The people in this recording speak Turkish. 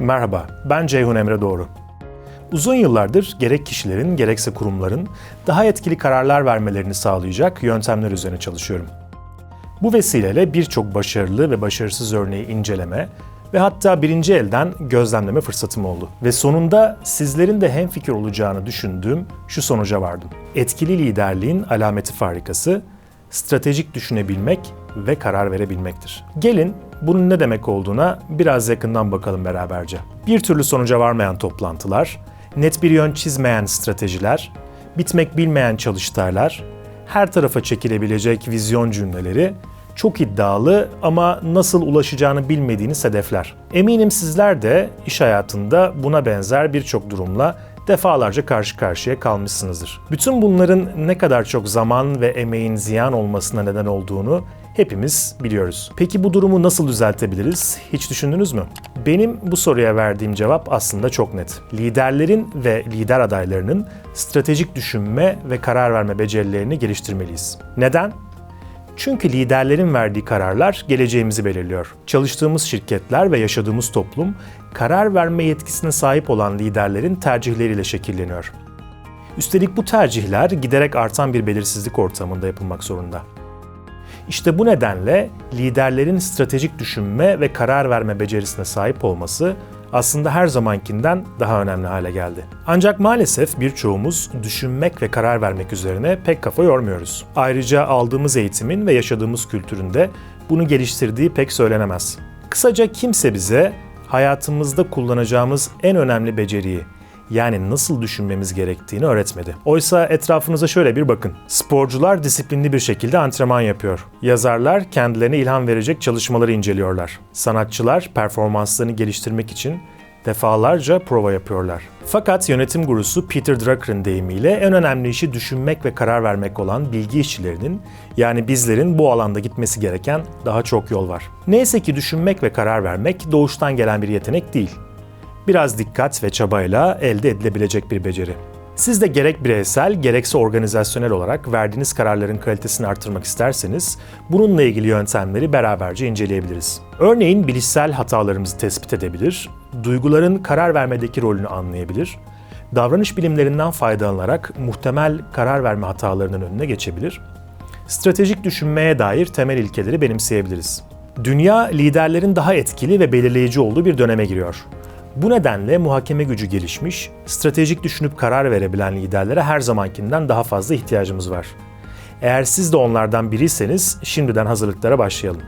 Merhaba, ben Ceyhun Emre Doğru. Uzun yıllardır gerek kişilerin gerekse kurumların daha etkili kararlar vermelerini sağlayacak yöntemler üzerine çalışıyorum. Bu vesileyle birçok başarılı ve başarısız örneği inceleme ve hatta birinci elden gözlemleme fırsatım oldu. Ve sonunda sizlerin de hemfikir olacağını düşündüğüm şu sonuca vardım. Etkili liderliğin alameti farikası stratejik düşünebilmek ve karar verebilmektir. Gelin bunun ne demek olduğuna biraz yakından bakalım beraberce. Bir türlü sonuca varmayan toplantılar, net bir yön çizmeyen stratejiler, bitmek bilmeyen çalıştaylar, her tarafa çekilebilecek vizyon cümleleri, çok iddialı ama nasıl ulaşacağını bilmediğiniz hedefler. Eminim sizler de iş hayatında buna benzer birçok durumla defalarca karşı karşıya kalmışsınızdır. Bütün bunların ne kadar çok zaman ve emeğin ziyan olmasına neden olduğunu hepimiz biliyoruz. Peki bu durumu nasıl düzeltebiliriz? Hiç düşündünüz mü? Benim bu soruya verdiğim cevap aslında çok net. Liderlerin ve lider adaylarının stratejik düşünme ve karar verme becerilerini geliştirmeliyiz. Neden? Çünkü liderlerin verdiği kararlar geleceğimizi belirliyor. Çalıştığımız şirketler ve yaşadığımız toplum karar verme yetkisine sahip olan liderlerin tercihleriyle şekilleniyor. Üstelik bu tercihler giderek artan bir belirsizlik ortamında yapılmak zorunda. İşte bu nedenle liderlerin stratejik düşünme ve karar verme becerisine sahip olması aslında her zamankinden daha önemli hale geldi. Ancak maalesef birçoğumuz düşünmek ve karar vermek üzerine pek kafa yormuyoruz. Ayrıca aldığımız eğitimin ve yaşadığımız kültüründe bunu geliştirdiği pek söylenemez. Kısaca kimse bize hayatımızda kullanacağımız en önemli beceriyi yani nasıl düşünmemiz gerektiğini öğretmedi. Oysa etrafınıza şöyle bir bakın. Sporcular disiplinli bir şekilde antrenman yapıyor. Yazarlar kendilerine ilham verecek çalışmaları inceliyorlar. Sanatçılar performanslarını geliştirmek için defalarca prova yapıyorlar. Fakat yönetim gurusu Peter Drucker'ın deyimiyle en önemli işi düşünmek ve karar vermek olan bilgi işçilerinin yani bizlerin bu alanda gitmesi gereken daha çok yol var. Neyse ki düşünmek ve karar vermek doğuştan gelen bir yetenek değil biraz dikkat ve çabayla elde edilebilecek bir beceri. Siz de gerek bireysel gerekse organizasyonel olarak verdiğiniz kararların kalitesini artırmak isterseniz bununla ilgili yöntemleri beraberce inceleyebiliriz. Örneğin bilişsel hatalarımızı tespit edebilir, duyguların karar vermedeki rolünü anlayabilir, davranış bilimlerinden faydalanarak muhtemel karar verme hatalarının önüne geçebilir, stratejik düşünmeye dair temel ilkeleri benimseyebiliriz. Dünya liderlerin daha etkili ve belirleyici olduğu bir döneme giriyor. Bu nedenle muhakeme gücü gelişmiş, stratejik düşünüp karar verebilen liderlere her zamankinden daha fazla ihtiyacımız var. Eğer siz de onlardan biriyseniz şimdiden hazırlıklara başlayalım.